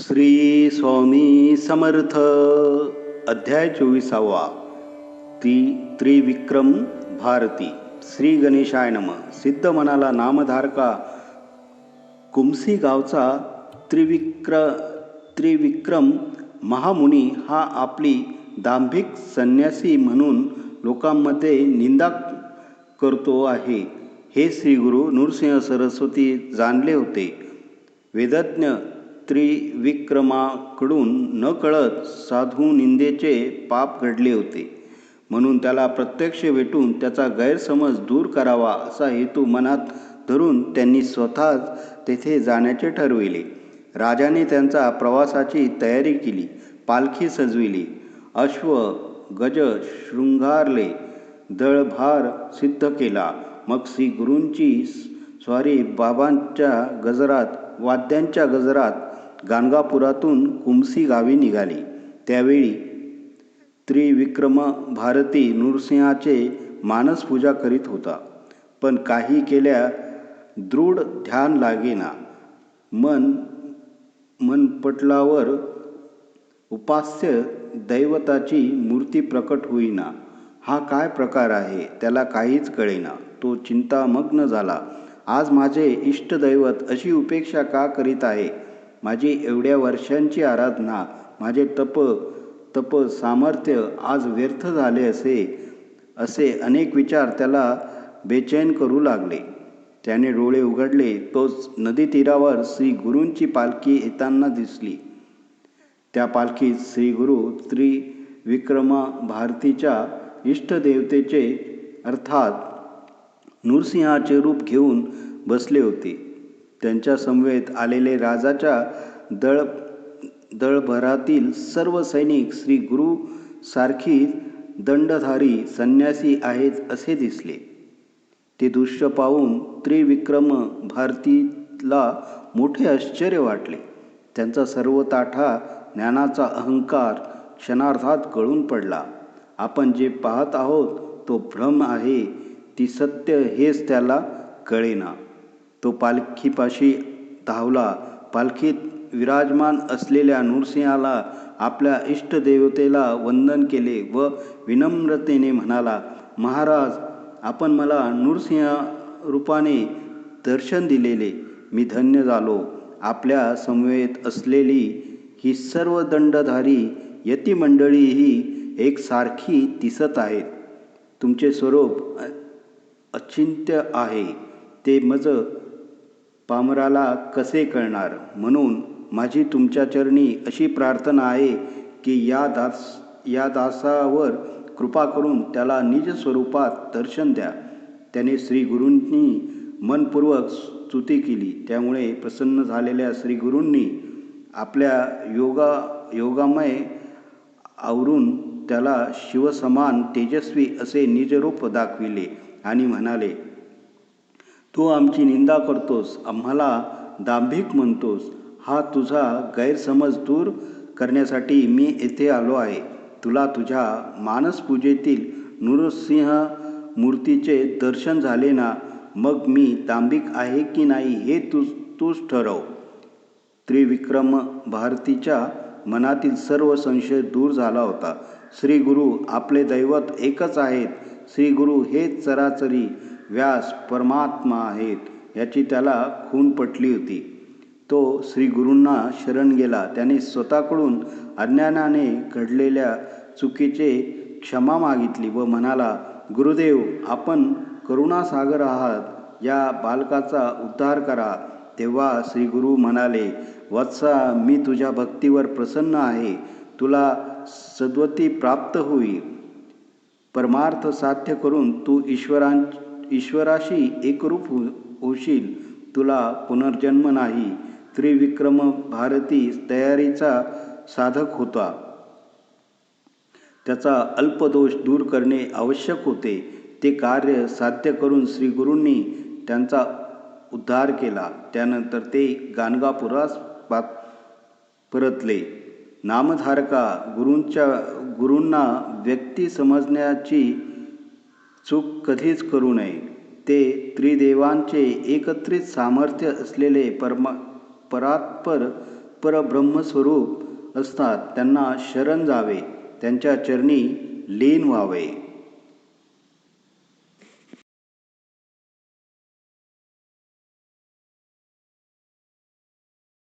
श्री स्वामी समर्थ. अध्याय चोवीसावा. ती त्रिविक्रम भारती. श्री गणेशाय नम. सिद्ध मनाला नामधारका कुमसी गावचा त्रिविक्र त्रिविक्रम महामुनी हा आपली दांभिक संन्यासी म्हणून लोकांमध्ये निंदा करतो आहे. हे श्रीगुरु नृसिंह सरस्वती जाणले होते. वेदज्ञ त्रिविक्रमाकडून न कळत साधू निंदेचे पाप घडले होते. म्हणून त्याला प्रत्यक्ष भेटून त्याचा गैरसमज दूर करावा असा हेतू मनात धरून त्यांनी स्वतःच तेथे जाण्याचे ठरविले. राजाने त्यांचा प्रवासाची तयारी केली पालखी सजविली अश्व गज शृंगारले दळभार सिद्ध केला. मग श्री गुरूंची स्वारी बाबांच्या गजरात वाद्यांच्या गजरात गाणगापुरातून कुमसी गावी निघाली. त्यावेळी त्रिविक्रम भारती नृसिंहाचे मानसपूजा करीत होता. पण काही केल्या दृढ ध्यान लागेना. मन मनपटलावर उपास्य दैवताची मूर्ती प्रकट होईना. हा काय प्रकार आहे? त्याला काहीच कळेना. तो चिंतामग्न झाला. आज माझे इष्टदैवत अशी उपेक्षा का करीत आहे? माझी एवढ्या वर्षांची आराधना माझे तप तप सामर्थ्य आज व्यर्थ झाले असे असे अनेक विचार त्याला बेचैन करू लागले. त्याने डोळे उघडले तोच नदी तीरावर श्री गुरूंची पालखी येताना दिसली. त्या पालखीत श्री गुरु त्रिविक्रमा भारतीच्या इष्टदेवतेचे अर्थात नृसिंहाचे रूप घेऊन बसले होते. त्यांच्या समवेत आलेले राजाच्या दळ दळभरातील सर्व सैनिक श्री गुरु सारखी दंडधारी संन्यासी आहेत असे दिसले. ते दृश्य पाहून त्रिविक्रम भारतीला मोठे आश्चर्य वाटले. त्यांचा सर्व ताठा ज्ञानाचा अहंकार क्षणार्धात गळून पडला. आपण जे पाहत आहोत तो भ्रम आहे ती सत्य हेच त्याला कळेना. तो पालखीपाशी धावला. पालखीत विराजमान असलेल्या नृसिंहाला आपल्या इष्टदेवतेला वंदन केले व विनम्रतेने म्हणाला महाराज आपण मला नृसिंह रूपाने दर्शन दिलेले. मी धन्य झालो. आपल्या समवेत असलेली ही सर्व दंडधारी यतिमंडळी ही एकसारखी दिसत आहेत. तुमचे स्वरूप अचिंत्य आहे. ते मज पामराला कसे कळणार? म्हणून माझी तुमच्या चरणी अशी प्रार्थना आहे की या दास या दासावर कृपा करून त्याला निज स्वरूपात दर्शन द्या. त्याने श्री गुरूंनी मनपूर्वक स्तुती केली. त्यामुळे प्रसन्न झालेल्या श्री गुरूंनी आपल्या योगा योगामय आवरून त्याला शिवसमान तेजस्वी असे निजरूप दाखविले आणि म्हणाले तू आमची निंदा करतोस आम्हाला दांभिक म्हणतोस. हा तुझा गैरसमज दूर करण्यासाठी मी येथे आलो आहे. तुला तुझ्या मानसपूजेतील नृसिंह मूर्तीचे दर्शन झाले ना? मग मी दांभिक आहे की नाही हे तू तूच ठरव. त्रिविक्रम भारतीच्या मनातील सर्व संशय दूर झाला होता. श्री गुरु आपले दैवत एकच आहेत. श्री गुरु हे चराचरी व्यास परमात्मा आहेत याची त्याला खून पटली होती. तो श्री गुरूंना शरण गेला. त्याने स्वतःकडून अज्ञानाने घडलेल्या चुकीचे क्षमा मागितली व म्हणाला गुरुदेव आपण करुणासागर आहात. या बालकाचा उद्धार करा. तेव्हा श्री गुरु म्हणाले वत्सा मी तुझ्या भक्तीवर प्रसन्न आहे. तुला सद्वती प्राप्त होईल. परमार्थ साध्य करून तू ईश्वरां ईश्वराशी एकरूप हो होशील. तुला पुनर्जन्म नाही. त्रिविक्रम भारती तयारीचा साधक होता. त्याचा अल्पदोष दूर करणे आवश्यक होते. ते कार्य साध्य करून श्रीगुरूंनी त्यांचा उद्धार केला. त्यानंतर ते गाणगापुरास पात परतले. नामधारका गुरूंच्या गुरूंना व्यक्ती समजण्याची चूक कधीच करू नये. ते त्रिदेवांचे एकत्रित सामर्थ्य असलेले परमा परात्पर परब्रह्मस्वरूप असतात. त्यांना शरण जावे. त्यांच्या चरणी लीन व्हावे.